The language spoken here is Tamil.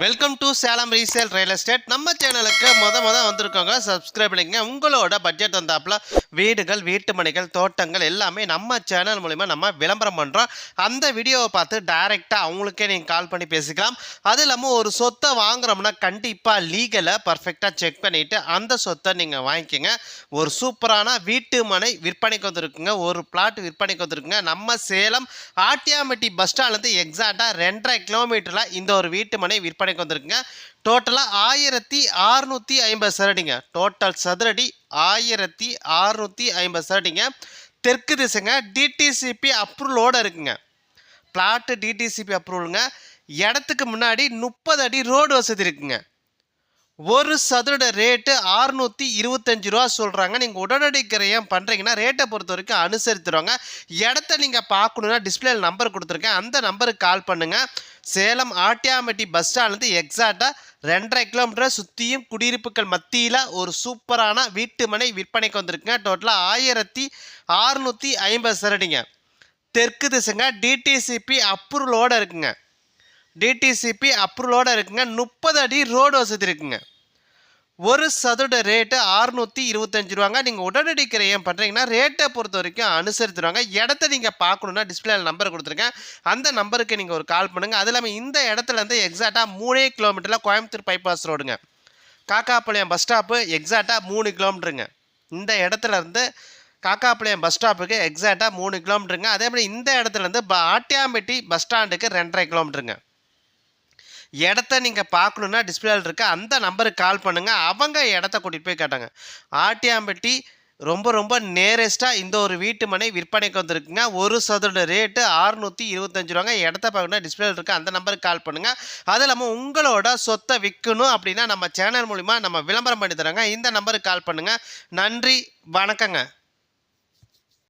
Welcome to Salem resale real estate நம்ம சேனலுக்கு முத முத வந்திருக்கோங்க சப்ஸ்கிரைப் பண்ணிக்கங்க. உங்களோட பட்ஜெட் வந்தாப்புல வீடுகள் வீட்டுமனைகள் தோட்டங்கள் எல்லாமே நம்ம சேனல் மூலிமா நம்ம விளம்பரம் பண்ணுறோம் அந்த வீடியோவை பார்த்து டைரெக்டாக அவங்களுக்கே நீங்கள் கால் பண்ணி பேசிக்கலாம். அது இல்லாமல் ஒரு சொத்தை வாங்குறோம்னா கண்டிப்பாக லீகலை பர்ஃபெக்டாக செக் பண்ணிவிட்டு அந்த சொத்தை நீங்கள் வாங்கிக்கோங்க. ஒரு சூப்பரான வீட்டு மனை விற்பனைக்கு வந்துருக்குங்க. ஒரு பிளாட் விற்பனைக்கு வந்துருக்குங்க. நம்ம சேலம் ஆட்டியாமெட்டி பஸ் ஸ்டாண்ட்லேருந்து எக்ஸாக்டாக ரெண்டரை கிலோமீட்டரில் இந்த ஒரு வீட்டு மனை விற்பனைக்கு வந்திருக்குங்க. டோட்டலாக ஆயிரத்தி அறுநூற்றி ஐம்பது சதுரடிங்க. டோட்டல் சதுரடி ஆயிரத்தி அறுநூற்றி ஐம்பது சதுரடிங்க தெற்கு திசைங்க டிடிசிபி அப்ரூவலோடு இருக்குங்க. பிளாட்டு டிடிசிபி அப்ரூவலுங்க இடத்துக்கு முன்னாடி முப்பது அடி ரோடு வசதி இருக்குங்க. ஒரு சதுர ரேட்டு அறுநூற்றி இருபத்தஞ்சு ரூபா சொல்கிறாங்க நீங்கள் உடனடி கிரயம் பண்ணுறீங்கன்னா ரேட்டை பொறுத்த வரைக்கும் அனுசரித்துருவாங்க. இடத்த நீங்கள் பார்க்கணுன்னா டிஸ்பிளேல நம்பர் கொடுத்துருக்கேன். அந்த நம்பருக்கு கால் பண்ணுங்கள் சேலம் ஆட்டியாமெட்டி பஸ் ஸ்டாண்ட்லேருந்து எக்ஸாக்டாக ரெண்டரை கிலோமீட்டர் சுற்றியும் குடியிருப்புகள் மத்தியில் ஒரு சூப்பரான வீட்டு மனை விற்பனைக்கு வந்திருக்குங்க. டோட்டலாக ஆயிரத்தி அறுநூற்றி ஐம்பது சரடிங்க. தெற்கு திசைங்க. டிடிசிபி அப்ரூவலோடு இருக்குங்க. டிடிசிபி அப்ரூவலோடு இருக்குங்க. முப்பது அடி ரோடு வசதி இருக்குங்க. ஒரு சதுர ரேட்டு அறுநூற்றி இருபத்தஞ்சு ரூபாங்க. நீங்கள் உடனடி கிரயம் பண்ணுறீங்கன்னா ரேட்டை பொறுத்த வரைக்கும் அனுசரித்துருவாங்க இடத்த நீங்கள் பார்க்கணுன்னா டிஸ்பிளேல நம்பர் கொடுத்துருக்கேன் அந்த நம்பருக்கு நீங்கள் ஒரு கால் பண்ணுங்கள் அது இல்லாமல் இந்த இடத்துல இருந்து எக்ஸாக்டாக மூணே கிலோமீட்டரில் கோயம்புத்தூர் பைபாஸ் ரோடுங்க காக்காப்பாளையம் பஸ் ஸ்டாப்பு எக்ஸாக்டாக மூணு கிலோமீட்டருங்க இந்த இடத்துல இருந்து காக்காப்பாளையம் பஸ் ஸ்டாப்புக்கு எக்ஸாக்டாக மூணு கிலோமீட்டருங்க அதே மாதிரி இந்த இடத்துல இருந்து ப- ஆட்டியாம்பட்டி பஸ் ஸ்டாண்டுக்கு ரெண்டரை கிலோமீட்டருங்க இடத்த நீங்கள் பார்க்கணுன்னா டிஸ்பிளேல இருக்க. அந்த நம்பருக்கு கால் பண்ணுங்கள் அவங்க இடத்த கூட்டிகிட்டு போய் கேட்டாங்க ஆட்டியாம்பட்டி ரொம்ப ரொம்ப நேரஸ்ட்டாக இந்த ஒரு வீட்டு மனை விற்பனைக்கு வந்திருக்குங்க. ஒரு சதுர ரேட்டு அறுநூற்றி இருபத்தஞ்சு ரூபாங்க. இடத்த பார்க்கணுன்னா டிஸ்பிளே இருக்க. அந்த நம்பருக்கு கால் பண்ணுங்கள் அது இல்லாமல் உங்களோட சொத்தை விற்கணும் அப்படின்னா நம்ம சேனல் மூலிமா நம்ம விளம்பரம் பண்ணி தராங்க இந்த நம்பருக்கு கால் பண்ணுங்கள் நன்றி. வணக்கங்க.